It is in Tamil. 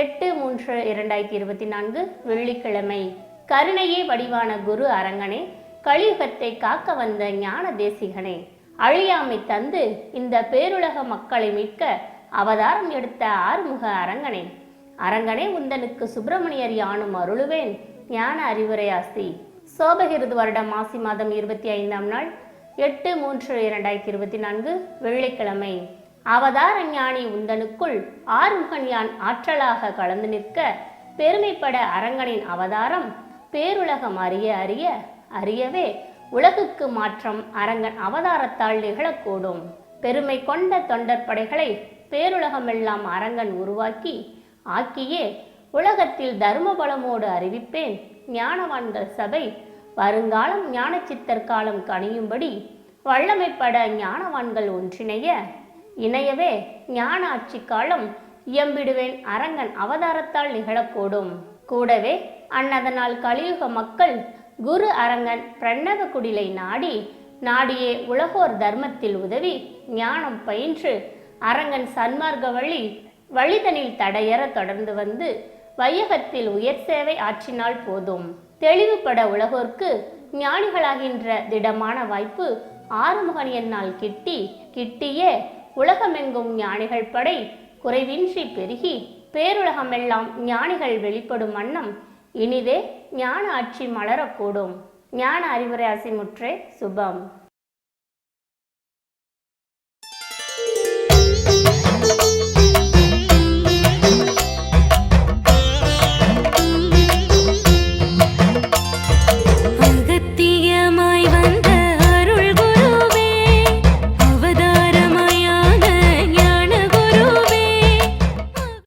எட்டு மூன்று இரண்டாயிரத்தி இருபத்தி நான்கு வெள்ளிக்கிழமை. கருணையே வடிவான குரு அரங்கனே கலியுகத்தை காக்க வந்த ஞான தேசிகனே அழியாமை தந்து இந்த பேருலக மக்களை மீட்க அவதாரம் எடுத்த ஆறுமுக அரங்கனே. அரங்கனே உந்தனுக்கு சுப்பிரமணியர் யானும் அருளுவேன் ஞான அறிவுரை சோபகிருது வருடம் மாசி மாதம் இருபத்தி ஐந்தாம் நாள் எட்டு மூன்று இரண்டாயிரத்தி இருபத்தி நான்கு வெள்ளிக்கிழமை. அவதார ஞானி உந்தனுக்குள் ஆறுமுகன் யான் ஆற்றலாக கலந்து நிற்க பெருமைப்பட அரங்கனின் அவதாரம் பேருலகம் அறிய அறிய அறியவே உலகுக்கு மாற்றம் அரங்கன் அவதாரத்தால் நிகழக்கூடும். பெருமை கொண்ட தொண்டர் படைகளை பேருலகமெல்லாம் அரங்கன் உருவாக்கி ஆக்கியே உலகத்தில் தர்ம பலமோடு அறிவிப்பேன். ஞானவான்கள் சபை வருங்காலம் ஞானச்சித்தர் காலம் கணியும்படி வல்லமைப்பட ஞானவான்கள் ஒன்றிணைய இணையவே ஞான ஆட்சி காலம் இயம்பிடுவேன் அரங்கன் அவதாரத்தால் நிகழக்கூடும். கூடவே அன்னதனால் கலியுக மக்கள் குரு அரங்கன் பிரணவ குடிலை நாடி நாடியே உலகோர் தர்மத்தில் உதவி ஞானம் பயின்று அரங்கன் சன்மார்க்க வழி வழிதனில் தடையற தொடர்ந்து வந்து வையகத்தில் உயர் சேவை ஆற்றினால் போதும். தெளிவுபட உலகோர்க்கு ஞானிகளாகின்ற திடமான வாய்ப்பு ஆறுமுகன் என்னால் கிட்டி கிட்டியே உலகமெங்கும் ஞானிகள் படை குறைவின்றி பெருகி பேருலகமெல்லாம் ஞானிகள் வெளிப்படும் வண்ணம் இனிதே ஞான ஆட்சி மலரக்கூடும். ஞான அறிவுரை அசிமுற்றே சுபம்.